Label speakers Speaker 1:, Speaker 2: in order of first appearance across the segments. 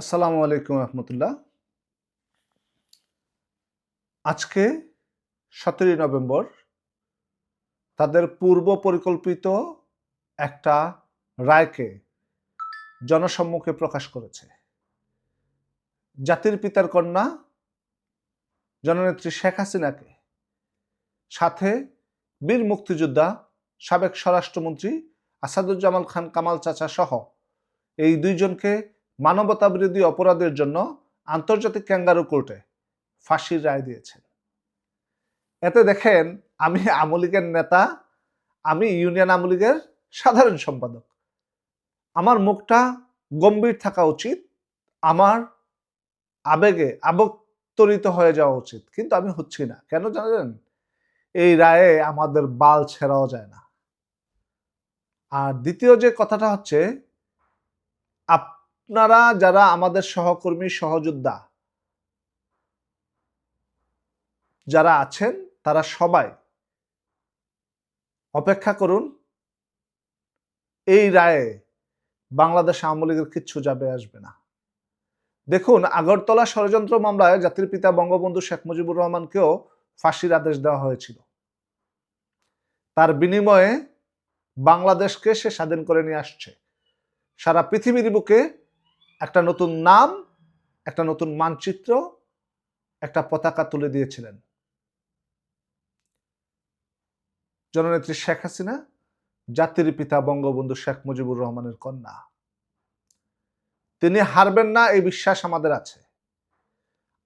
Speaker 1: আসসালামু আলাইকুম রহমতুল্লাহ। আজকে সতেরোই নভেম্বর, তাদের পূর্ব পরিকল্পিত একটা রায়কে জনসম্মুখে প্রকাশ করেছে। জাতির পিতার কন্যা জননেত্রী শেখ হাসিনাকে, সাথে বীর মুক্তিযোদ্ধা সাবেক স্বরাষ্ট্রমন্ত্রী আসাদুজ্জামাল খান কামাল চাচা সহ এই দুইজনকে মানবতা বিরোধী অপরাধের জন্য আন্তর্জাতিক ক্যাঙ্গারু কোর্টে ফাঁসির রায় দিয়েছেন। এতে দেখেন, আমি আমলিগের নেতা, আমি ইউনিয়ন আমলিগের সাধারণ সম্পাদক। আমার মুখটা গম্ভীর থাকা উচিত, আমার আবেগে আবক্তরিত হয়ে যাওয়া উচিত, কিন্তু আমি হচ্ছি না। কেন জানেন? এই রায়ে আমাদের বাল ছেড়াও যায় না। আর দ্বিতীয় যে কথাটা হচ্ছে আপনারা যারা আমাদের সহকর্মী, সহযোদ্ধা, যারা আছেন, তারা সবাই অপেক্ষা করুন। এই রায়ে বাংলাদেশ আওয়ামী লীগের কিচ্ছু যাবে, আসবে না। দেখুন, আগরতলা ষড়যন্ত্র মামলায় জাতির পিতা বঙ্গবন্ধু শেখ মুজিবুর রহমানকেও ফাঁসির আদেশ দেওয়া হয়েছিল। তার বিনিময়ে বাংলাদেশকে সে স্বাধীন করে নিয়ে আসছে। সারা পৃথিবীর বুকে একটা নতুন নাম, একটা নতুন মানচিত্র, একটা পতাকা তুলে দিয়েছিলেন। জননেত্রী শেখ হাসিনা, জাতির পিতা বঙ্গবন্ধু শেখ মুজিবুর রহমানের কন্যা। তিনি হারবেন না, এই বিশ্বাস আমাদের আছে।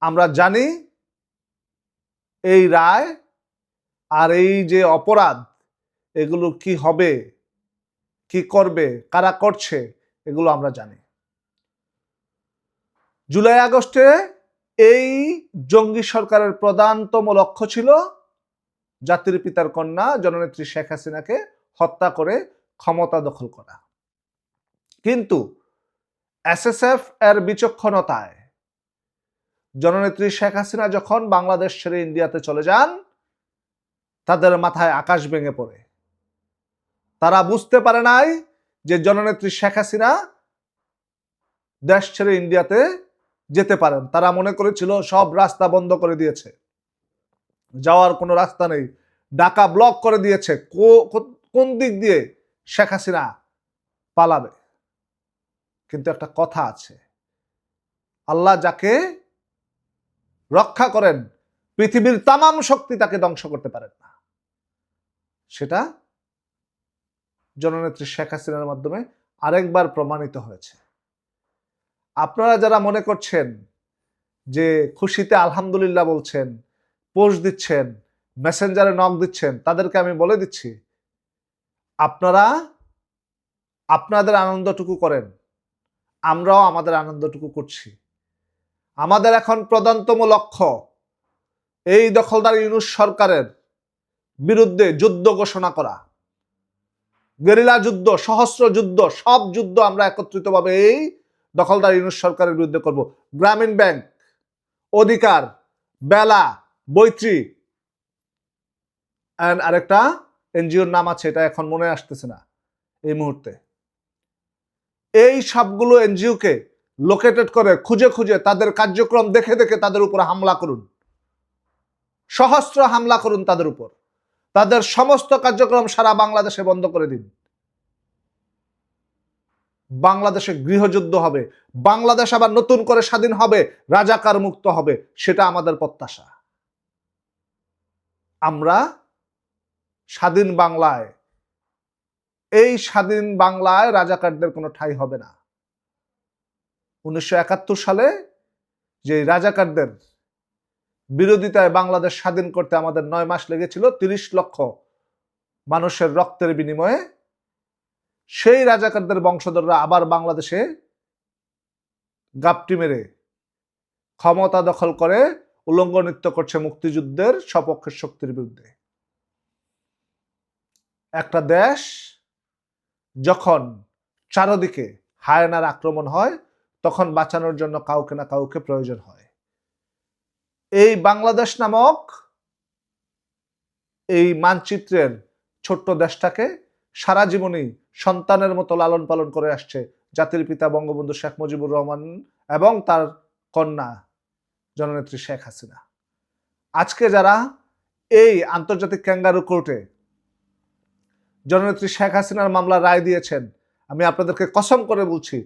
Speaker 1: আমরা জানি এই রায় আর এই যে অপরাধ, এগুলো কি হবে, কি করবে, কারা করছে, এগুলো আমরা জানি। জুলাই আগস্টে এই জঙ্গি সরকারের প্রধানতম লক্ষ্য ছিল জাতির পিতার কন্যা, জননেত্রী শেখ হাসিনাকে হত্যা করে ক্ষমতা দখল করা। কিন্তু এসএসএফ এর বিচক্ষণতায় জননেত্রী শেখ হাসিনা যখন বাংলাদেশ ছেড়ে ইন্ডিয়াতে চলে যান, তাদের মাথায় আকাশ ভেঙে পড়ে। তারা বুঝতে পারে নাই যে জননেত্রী শেখ হাসিনা দেশ ছেড়ে ইন্ডিয়াতে যেতে পারেন। তারা মনে করেছিল সব রাস্তা বন্ধ করে দিয়েছে। যাওয়ার কোনো রাস্তা নেই। ঢাকা ব্লক করে দিয়েছে। কোন দিক দিয়ে শেখ হাসিনা পালাবে? কিন্তু একটা কথা আছে। আল্লাহ যাকে রক্ষা করেন, পৃথিবীর তামাম শক্তি তাকে ধ্বংস করতে পারেন না। সেটা জননেত্রী শেখ হাসিনার মাধ্যমে আরেকবার প্রমাণিত হয়েছে। আপনারা যারা মনে করছেন যে খুশিতে আলহামদুলিল্লাহ বলছেন পোস্ট দিচ্ছেন মেসেঞ্জারে নক দিচ্ছেন, তাদেরকে আমি বলে দিচ্ছি, আপনারা আপনাদের আনন্দটুকু করেন, আমরাও আমাদের আনন্দটুকু করছি। আমাদের এখন প্রধানতম লক্ষ্য এই দখলদার ইউনুস সরকারের বিরুদ্ধে যুদ্ধ ঘোষণা করা। গেরিলা যুদ্ধ সহস্র যুদ্ধ, সব যুদ্ধ আমরা একত্রিতভাবে এই দখলদার ইউনুস সরকারের বিরুদ্ধে করব। গ্রামীণ ব্যাংক, অধিকার, বেলা, বৈত্রী অ্যান্ড আরেকটা এনজিওর নাম আছে, এটা এখন মনে আসতেছে না এই মুহূর্তে। এই সবগুলো এনজিওকে লোকেটেড করে, খুঁজে খুঁজে তাদের কার্যক্রম দেখে দেখে তাদের উপর হামলা করুন। সহস্র হামলা করুন তাদের উপর। তাদের সমস্ত কার্যক্রম সারা বাংলাদেশে বন্ধ করে দিন। বাংলাদেশে গৃহযুদ্ধ হবে, বাংলাদেশ আবার নতুন করে স্বাধীন হবে, রাজাকার মুক্ত হবে, সেটা আমাদের প্রত্যাশা। আমরা স্বাধীন বাংলায়, এই স্বাধীন বাংলায় রাজাকারদের কোনো ঠাই হবে না। উনিশশো একাত্তর সালে যে রাজাকারদের বিরোধিতায় বাংলাদেশ স্বাধীন করতে আমাদের নয় মাস লেগেছিল, তিরিশ লক্ষ মানুষের রক্তের বিনিময়ে সেই রাজাকারদের বংশধররা আবার বাংলাদেশে গাপটি মেরে ক্ষমতা দখল করে উলঙ্গ নৃত্য করছে মুক্তিযুদ্ধের সপক্ষের শক্তির বিরুদ্ধে। একটা দেশ যখন চারদিকে হায়নার আক্রমণ হয়, তখন বাঁচানোর জন্য কাউকে না কাউকে প্রয়োজন হয়। এই বাংলাদেশ নামক এই মানচিত্রের ছোট্ট দেশটাকে সারা জীবনই সন্তানের মতো লালন পালন করে আসছে জাতির পিতা বঙ্গবন্ধু শেখ মুজিবুর রহমান এবং তার কন্যা জননেত্রী শেখ হাসিনা। আজকে যারা এই আন্তর্জাতিক ক্যাঙ্গারু কোর্টে জননেত্রী শেখ হাসিনার মামলা রায় দিয়েছেন, আমি আপনাদেরকে কসম করে বলছি,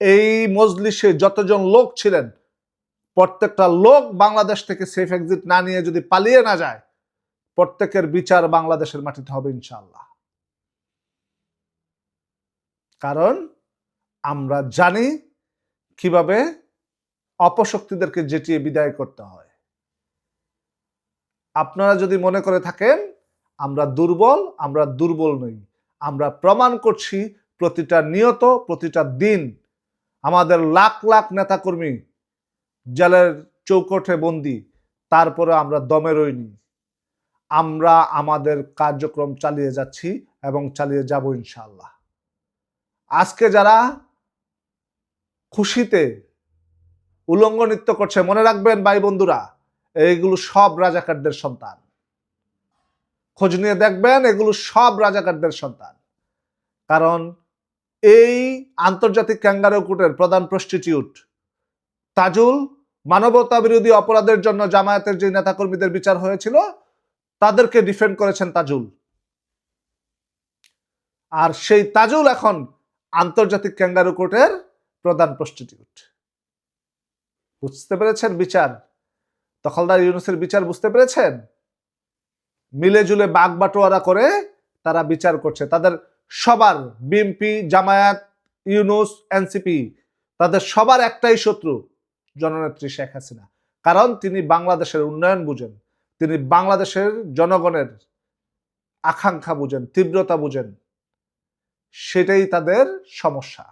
Speaker 1: এই মজলিসে যতজন লোক ছিলেন, প্রত্যেকটা লোক বাংলাদেশ থেকে সেফ এক্সিট না নিয়ে যদি পালিয়ে না যায়, প্রত্যেকের বিচার বাংলাদেশের মাটিতে হবে ইনশাআল্লাহ। কারণ আমরা জানি কীভাবে অপশক্তিদেরকে জেটিয়ে বিদায় করতে হয়। আপনারা যদি মনে করে থাকেন, আমরা দুর্বল আমরা দুর্বল নই। আমরা প্রমাণ করছি প্রতিটা নিয়ত, প্রতিটা দিন। আমাদের লাখ লাখ নেতাকর্মী জেলের চৌকঠে বন্দি, তারপরে আমরা দমে রইনি। আমরা আমাদের কার্যক্রম চালিয়ে যাচ্ছি এবং চালিয়ে যাব ইনশাল্লাহ আজকে যারা খুশিতে উলঙ্গ নৃত্য করছে, মনে রাখবেন ভাই বন্ধুরা এইগুলো সব রাজাকারদের সন্তান। খোঁজ নিয়ে দেখবেন, এগুলো সব রাজাকারদের সন্তান। কারণ এই আন্তর্জাতিক ক্যাঙ্গারো কোর্টের প্রধান প্রস্টিটিউট তাজুল মানবতা বিরোধী অপরাধের জন্য জামায়াতের যে নেতাকর্মীদের বিচার হয়েছিল, তাদেরকে ডিফেন্ড করেছেন তাজুল। আর সেই তাজুল এখন আন্তর্জাতিক ক্যাঙ্গারু কোর্টের প্রধান প্রস্টিটিউট। বুঝতে পেরেছেন বিচার? দখলদার ইউনুসের বিচার বুঝতে পেরেছেন? মিলে জুলে বাগ বাটোয়ারা করে তারা বিচার করছে। তাদের সবার বিএমপি জামায়াত, ইউনুস এনসিপি তাদের সবার একটাই শত্রু জননেত্রী শেখ হাসিনা। কারণ তিনি বাংলাদেশের উন্নয়ন বুঝেন, তিনি বাংলাদেশের জনগণের আকাঙ্ক্ষা বুঝেন, তীব্রতা বুঝেন। সেটাই তাদের সমস্যা।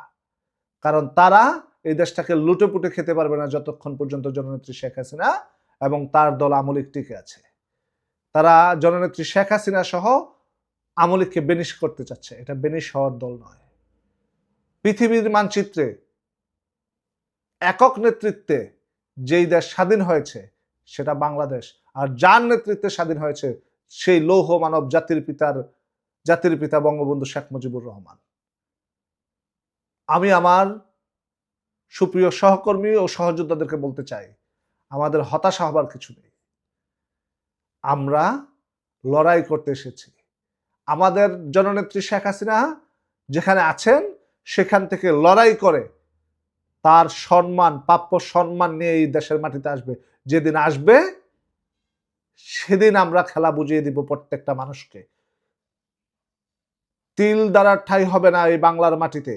Speaker 1: কারণ তারা এই দেশটাকে লুটে পুটে খেতে পারবে না যতক্ষণ পর্যন্ত জননেত্রী শেখ হাসিনা এবং তার দল আমলিক টিকে আছে। তারা জননেত্রী শেখ হাসিনা সহ আমলিককে বেনিশ করতে চাচ্ছে। এটা বেনিশ হওয়ার দল নয়। পৃথিবীর মানচিত্রে একক নেতৃত্বে যেই দেশ স্বাধীন হয়েছে সেটা বাংলাদেশ। আর যার নেতৃত্বে স্বাধীন হয়েছে সেই লৌহ মানব জাতির পিতার জাতির পিতা বঙ্গবন্ধু শেখ মুজিবুর রহমান। আমি আমার সুপ্রিয় সহকর্মী ও সহযোদ্ধাদেরকে বলতে চাই, আমাদের হতাশা হবার কিছু নেই। আমরা লড়াই করতে এসেছি। আমাদের জননেত্রী শেখ হাসিনা যেখানে আছেন, সেখান থেকে লড়াই করে তার সম্মান, প্রাপ্য সম্মান নিয়ে এই দেশের মাটিতে আসবে। যেদিন আসবে, সেদিন আমরা খেলা বুঝিয়ে দিব প্রত্যেকটা মানুষকে। তিল দ্বারা ঠাই হবে না এই বাংলার মাটিতে।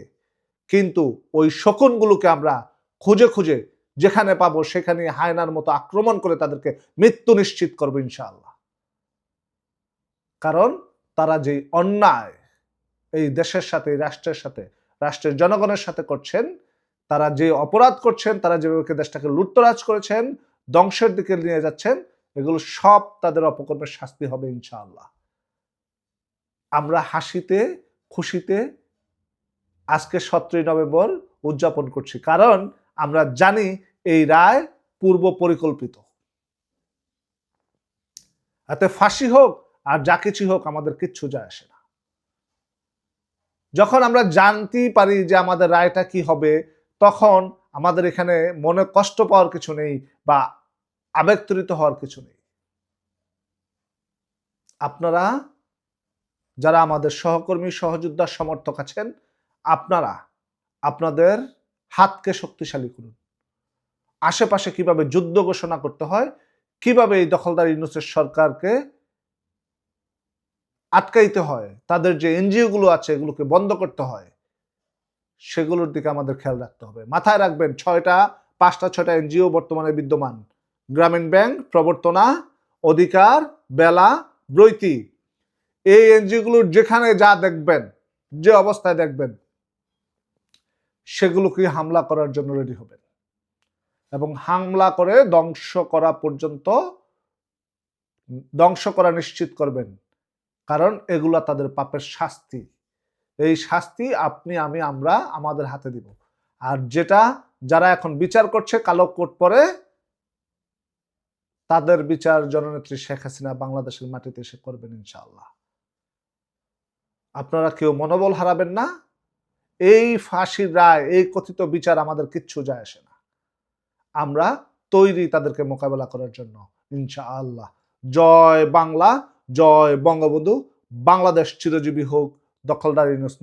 Speaker 1: কিন্তু ওই শকুনগুলোকে আমরা খুঁজে খুঁজে যেখানে পাবো সেখানে হায়নার মতো আক্রমণ করে তাদেরকে মৃত্যু নিশ্চিত করব ইনশাআল্লাহ। কারণ তারা যে অন্যায় এই দেশের সাথে, এই রাষ্ট্রের সাথে, রাষ্ট্রের জনগণের সাথে করছেন, তারা যে অপরাধ করছেন, তারা যেভাবে দেশটাকে লুটতরাজ করেছেন, ধ্বংসের দিকে নিয়ে যাচ্ছেন, এগুলো সব তাদের অপকর্মের শাস্তি হবে ইনশাআল্লাহ। আমরা হাসিতে, খুশিতে আজকে সতেরোই নভেম্বর উদযাপন করছি। কারণ আমরা জানি এই রায় পূর্ব পরিকল্পিত। এতে ফাঁসি হোক আর যা কিছু হোক আমাদের কিচ্ছু যায় আসে না। যখন আমরা জানতেই পারি যে আমাদের রায়টা কি হবে, তখন আমাদের এখানে মনে কষ্ট পাওয়ার কিছু নেই বা আবেগতরিত হওয়ার কিছু নেই। আপনারা যারা আমাদের সহকর্মী, সহযোদ্ধা, সমর্থক আছেন, আপনারা আপনাদের হাতকে শক্তিশালী করুন। আশেপাশে কীভাবে যুদ্ধ ঘোষণা করতে হয়, কীভাবে এই দখলদার ইউনুসের সরকারকে আটকাইতে হয়, তাদের যে এনজিও গুলো আছে এগুলোকে বন্ধ করতে হয়, সেগুলোর দিকে আমাদের খেয়াল রাখতে হবে। মাথায় রাখবেন, ছয়টা, পাঁচটা, ছয়টা এনজিও বর্তমানে বিদ্যমান। গ্রামীণ ব্যাংক, প্রবর্তনা, অধিকার, বেলা ব্রৈতি এই এনজিওগুলোর যেখানে যা দেখবেন, যে অবস্থায় দেখবেন সেগুলোকে হামলা করার জন্য রেডি হবেন? এবং হামলা করে ধ্বংস করা পর্যন্ত, ধ্বংস করা নিশ্চিত করবেন। কারণ এগুলা তাদের পাপের শাস্তি। এই শাস্তি আপনি, আমি, আমরা আমাদের হাতে দিব। আর যেটা যারা এখন বিচার করছে, কালো কোট পরে, তাদের বিচার জননেত্রী শেখ হাসিনা বাংলাদেশের মাটিতে এসে করবেন ইনশাআল্লাহ। আপনারা কেউ মনোবল হারাবেন না। এই ফাঁসির রায়, এই কথিত বিচার আমাদের কিচ্ছু যায় আসে না। আমরা তৈরি তাদেরকে মোকাবেলা করার জন্য ইনশা আল্লাহ জয় বাংলা, জয় বঙ্গবন্ধু। বাংলাদেশ চিরজীবী হোক, দখলদার ইউনুস